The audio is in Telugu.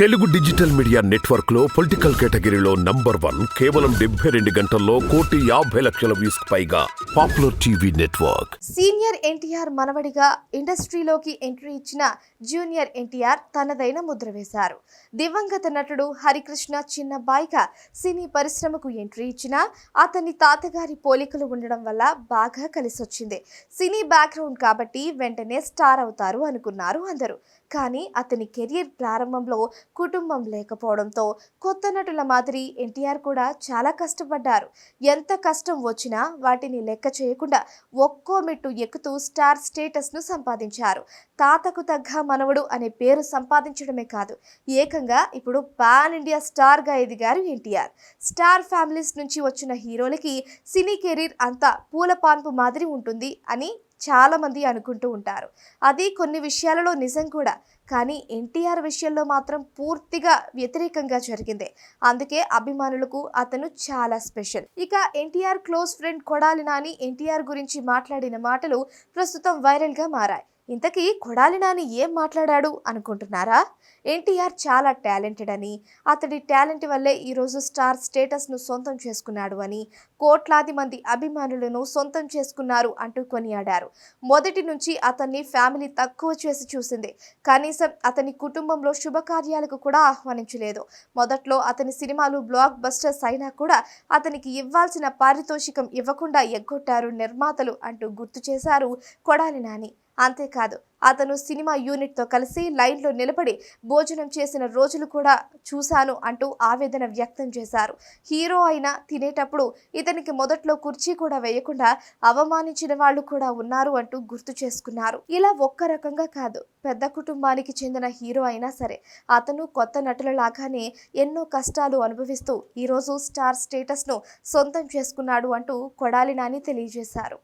తెలుగు డిజిటల్ మీడియా నెట్వర్క్లో పొలిటికల్ కేటగిరీలో నంబర్ వన్ కేవలం డెబ్బై రెండు గంటల్లో కోటి యాభై లక్షల వ్యూస్ పైగా popular TV network. Senior NTR మనవడిగా ఇండస్ట్రీలోకి ఎంట్రీ ఇచ్చిన జూనియర్ ఎన్టీఆర్ తనదైన ముద్ర వేశారు. దివంగత నటుడు హరికృష్ణ చిన్నబాయిగా సినీ పరిశ్రమకు ఎంట్రీ ఇచ్చినా అతని తాతగారి పోలికలు ఉండడం వల్ల బాగా కలిసొచ్చింది. సినీ బ్యాక్గ్రౌండ్ కాబట్టి వెంటనే స్టార్ అవుతారు అనుకున్నారు అందరూ. కానీ అతని కెరియర్ ప్రారంభంలో కుటుంబం లేకపోవడంతో కొత్త నటుల మాదిరి ఎన్టీఆర్ కూడా చాలా కష్టపడ్డారు. ఎంత కష్టం వచ్చినా వాటిని లెక్క చేయకుండా ఒక్కో మెట్టు ఎక్కుతూ స్టార్ స్టేటస్ను సంపాదించారు. తాతకు తగ్గ మనవడు అనే పేరు సంపాదించడమే కాదు ఏకంగా ఇప్పుడు పాన్ ఇండియా స్టార్గా ఎదిగారు ఎన్టీఆర్. స్టార్ ఫ్యామిలీస్ నుంచి వచ్చిన హీరోలకి సినీ కెరీర్ అంతా పూల పాన్పు మాదిరి ఉంటుంది అని చాలామంది అనుకుంటూ ఉంటారు. అది కొన్ని విషయాలలో నిజం కూడా. కానీ ఎన్టీఆర్ విషయంలో మాత్రం పూర్తిగా వ్యతిరేకంగా జరిగింది. అందుకే అభిమానులకు అతను చాలా స్పెషల్. ఇక ఎన్టీఆర్ క్లోజ్ ఫ్రెండ్ కొడాలి నాని ఎన్టీఆర్ గురించి మాట్లాడిన మాటలు ప్రస్తుతం వైరల్గా మారాయి. ఇంతకీ కొడాలి నాని ఏం మాట్లాడాడు అనుకుంటున్నారా? ఎన్టీఆర్ చాలా టాలెంటెడ్ అని అతడి టాలెంట్ వల్లే ఈరోజు స్టార్ స్టేటస్ను సొంతం చేసుకున్నాడు అని కోట్లాది మంది అభిమానులను సొంతం చేసుకున్నారు అంటూ కొనియాడారు. మొదటి నుంచి అతన్ని ఫ్యామిలీ తక్కువ చేసి చూసింది. కనీసం అతని కుటుంబంలో శుభకార్యాలకు కూడా ఆహ్వానించలేదు. మొదట్లో అతని సినిమాలు బ్లాక్ బస్టర్స్ అయినా కూడా అతనికి ఇవ్వాల్సిన పారితోషికం ఇవ్వకుండా ఎగ్గొట్టారు నిర్మాతలు అంటూ గుర్తు చేశారు కొడాలి నాని. అంతేకాదు అతను సినిమా యూనిట్తో కలిసి లైన్లో నిలబడి భోజనం చేసిన రోజులు కూడా చూశాను అంటూ ఆవేదన వ్యక్తం చేశారు. హీరో అయినా తినేటప్పుడు ఇతనికి మొదట్లో కుర్చీ కూడా వేయకుండా అవమానించిన వాళ్ళు కూడా ఉన్నారు అంటూ గుర్తు చేసుకున్నారు. ఇలా ఒక్క రకంగా కాదు పెద్ద కుటుంబానికి చెందిన హీరో అయినా సరే అతను కొత్త నటుల లాగానే ఎన్నో కష్టాలు అనుభవిస్తూ ఈరోజు స్టార్ స్టేటస్ను సొంతం చేసుకున్నాడు అంటూ కొడాలి నాని తెలియజేశారు.